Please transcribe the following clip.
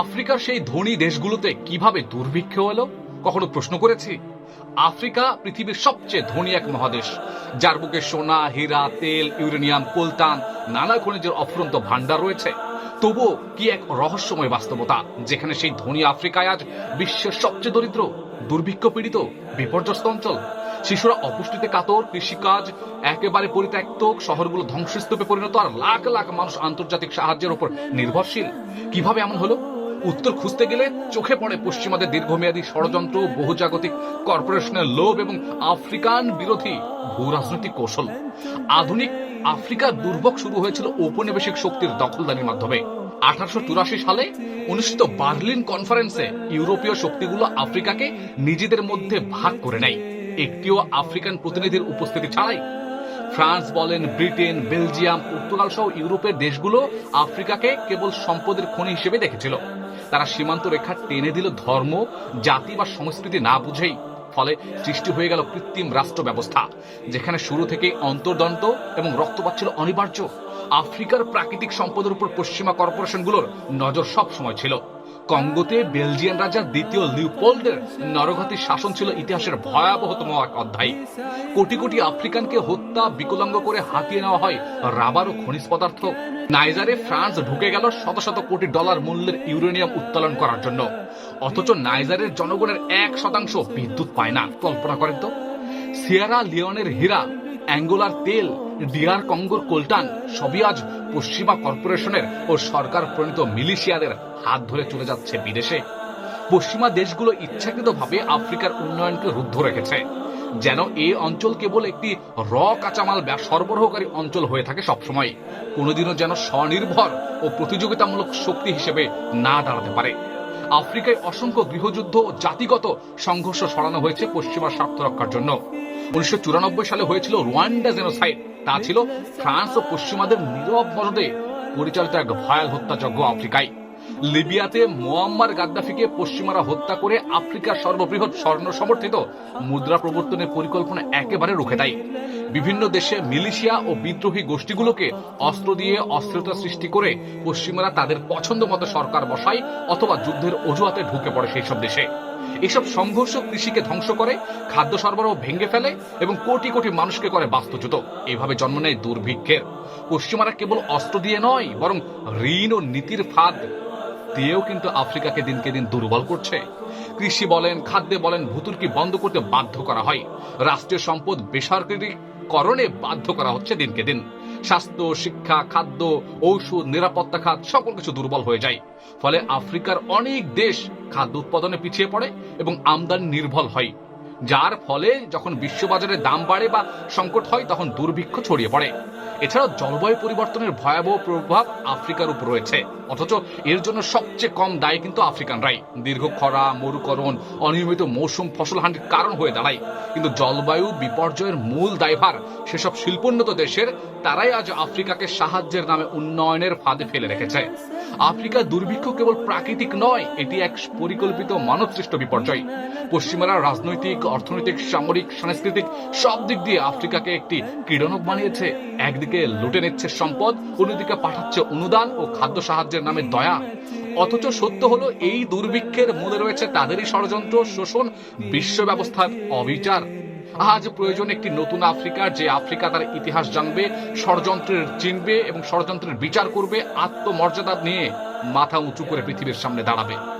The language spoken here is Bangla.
আফ্রিকার সেই ধনী দেশগুলোতে কীভাবে দুর্ভিক্ষ এলো? কখনো প্রশ্ন করেছি? আফ্রিকা পৃথিবীর সবচেয়ে ধনী এক মহাদেশ, যার বুকে সোনা, হীরা, তেল, ইউরেনিয়াম, কোলতান, নানা খনিজের অফুরন্ত ভান্ডার রয়েছে। তবুও কি এক রহস্যময় বাস্তবতা, যেখানে সেই ধনী আফ্রিকায় আজ বিশ্বের সবচেয়ে দরিদ্র, দুর্ভিক্ষ পীড়িত, বিপর্যস্ত অঞ্চল? শিশুরা অপুষ্টিতে কাতর, কৃষিকাজ, একেবারে পরিত্যক্ত, শহরগুলো ধ্বংসস্তূপে পরিণত, আর লাখ লাখ মানুষ আন্তর্জাতিক সাহায্যের উপর নির্ভরশীল। কীভাবে এমন হলো? উত্তর খুঁজতে গেলে চোখে পড়ে পশ্চিমাদের দীর্ঘমেয়াদী ষড়যন্ত্র, বহুজাগতিক কর্পোরেশনের লোভ এবং আফ্রিকান বিরোধী ভূ রাজনৈতিক কৌশল। আধুনিক আফ্রিকার দুর্ভোগ শুরু হয়েছিল ঔপনিবেশিক শক্তির দখলদারির মাধ্যমে। আঠারোশো সালে অনুষ্ঠিত বার্লিন কনফারেন্সে ইউরোপীয় শক্তিগুলো আফ্রিকাকে নিজেদের মধ্যে ভাগ করে নেয়। একটিও আফ্রিকান প্রতিনিধির উপস্থিতি ছাড়াই। ফ্রান্স বলেন, ব্রিটেন, বেলজিয়াম, পর্তুগাল সহ ইউরোপের দেশগুলো আফ্রিকাকে কেবল সম্পদের খনি হিসেবে দেখেছিল। তারা সীমান্ত রেখা টেনে দিল ধর্ম, জাতি বা সংস্কৃতি না বুঝেই। ফলে সৃষ্টি হয়ে গেল কৃত্রিম রাষ্ট্র ব্যবস্থা যেখানে শুরু থেকেই অন্তর্দন্ত এবং রক্তপাত ছিল অনিবার্য। আফ্রিকার প্রাকৃতিক সম্পদের উপর পশ্চিমা কর্পোরেশনগুলোর নজর সব সময় ছিল। কঙ্গোতে বেলজিয়ান রাজা দ্বিতীয় লিওপোল্ডের নরঘাতী শাসন ছিল ইতিহাসের ভয়াবহতম এক অধ্যায়। কোটি কোটি আফ্রিকানকে হত্যা, বিকলাঙ্গ করে হাতিয়ে নেওয়া হয় রাবার ও খনিজ পদার্থ। নাইজারে ফ্রান্স ঢুকে গেল শত শত কোটি ডলার মূল্যের ইউরেনিয়াম উত্তোলন করার জন্য। অথচ নাইজারের জনগণের এক শতাংশ বিদ্যুৎ পায় না। কল্পনা করেন তো? সিয়ারা লিওনের হীরা অ্যাঙ্গোলার তেল, ডিয়ার কঙ্গোর কোলটান, সবই আজ পশ্চিমা কর্পোরেশনের ও সরকার প্রণীত মিলিশিয়াদের হাত ধরে চলে যাচ্ছে বিদেশে। পশ্চিমা দেশগুলো ইচ্ছাকৃতভাবে আফ্রিকার উন্নয়নকে রুদ্ধ রেখেছে, যেন এই অঞ্চল কেবল একটি র কাঁচামাল সরবরাহকারী অঞ্চল হয়ে থাকে সবসময়, কোনোদিনও যেন স্বনির্ভর ও প্রতিযোগিতামূলক শক্তি হিসেবে না দাঁড়াতে পারে। আফ্রিকায় অসংখ্য গৃহযুদ্ধ ও জাতিগত সংঘর্ষ সরানো হয়েছে পশ্চিমা স্বার্থ রক্ষার জন্য। উনিশশো চুরানব্বই সালে হয়েছিল রোয়ান্ডা জেনোসাইড। তা ছিল ফ্রান্স ও পশ্চিমাদের নীরব মদদে পরিচালিত এক ভয়াল হত্যাযজ্ঞ আফ্রিকায়। লিবিয়াতে মোয়াম্মার গাদ্দাফিকে পশ্চিমারা হত্যা করে আফ্রিকার সর্ববৃহৎ স্বর্ণ সমর্থিত মুদ্রা প্রবর্তনের পরিকল্পনা একেবারে রুখে দেয়। বিভিন্ন দেশে মিলিশিয়া ও বিদ্রোহী গোষ্ঠীগুলোকে অস্ত্র দিয়ে অস্থিরতা সৃষ্টি করে পশ্চিমারা তাদের পছন্দ মতো সরকার বসায় অথবা যুদ্ধের অজুহাতে ঢুকে পড়ে সেই সব দেশে। এসব সংঘর্ষ কৃষিকে ধ্বংস করে, খাদ্য সরবরাহ ভেঙে ফেলে এবং কোটি কোটি মানুষকে করে বাস্তুচ্যুত। এভাবে জন্ম নেয় দুর্ভিক্ষের। পশ্চিমারা কেবল অস্ত্র দিয়ে নয়, বরং ঋণ ও নীতির ফাঁদ দিয়েও কিন্তু আফ্রিকাকে দিনকে দিন দুর্বল করছে। কৃষি বলেন, খাদ্যে বলেন, ভুতুর্কি বন্ধ করতে বাধ্য করা হয়। রাষ্ট্রীয় সম্পদ বেসরকারীকরণে বাধ্য করা হচ্ছে দিনকে দিন। স্বাস্থ্য, শিক্ষা, খাদ্য, ঔষধ, নিরাপত্তা খাত সকল কিছু দুর্বল হয়ে যায়। ফলে আফ্রিকার অনেক দেশ খাদ্য উৎপাদনে পিছিয়ে পড়ে এবং আমদানি নির্ভর হয়। যার ফলে যখন বিশ্ববাজারে দাম বাড়ে বা সংকট হয়, তখন দুর্ভিক্ষ ছড়িয়ে পড়ে। এছাড়াও জলবায়ু পরিবর্তনের ভয়াবহ প্রভাব আফ্রিকার উপর রয়েছে। অথচ এর জন্য সবচেয়ে কম দায়ী কিন্তু আফ্রিকানরাই। দীর্ঘ খরা, মরুকরণ, অনিয়মিত মৌসুম ফসল হানির কারণ হয়ে দাঁড়ায়। কিন্তু জলবায়ু বিপর্যয়ের মূল দায়ভার সেসব শিল্পোন্নত দেশের তারাই আজ আফ্রিকাকে সাহায্যের নামে উন্নয়নের ফাঁদে ফেলে রেখেছে। আফ্রিকার দুর্ভিক্ষ কেবল প্রাকৃতিক নয়, এটি এক পরিকল্পিত মানবসৃষ্ট বিপর্যয়। পশ্চিমারা রাজনৈতিক, অর্থনৈতিক, সামরিক, সাংস্কৃতিক সব দিক দিয়ে আফ্রিকাকে একটি ক্রীড়নক বানিয়েছে। একদিকে লুটে নিচ্ছে সম্পদ, অন্যদিকে পাঠাচ্ছে অনুদান ও খাদ্য সাহায্যের নামে দয়া। অথচ সত্য হলো, এই দুর্ভিক্ষের মূলে রয়েছে তাদেরই ষড়যন্ত্র, শোষণ, বিশ্ব ব্যবস্থার অবিচার। আজ প্রয়োজন একটি নতুন আফ্রিকা যে আফ্রিকা তার ইতিহাস জানবে, ষড়যন্ত্রের চিনবে এবং ষড়যন্ত্রের বিচার করবে, আত্মমর্যাদা নিয়ে মাথা উঁচু করে পৃথিবীর সামনে দাঁড়াবে।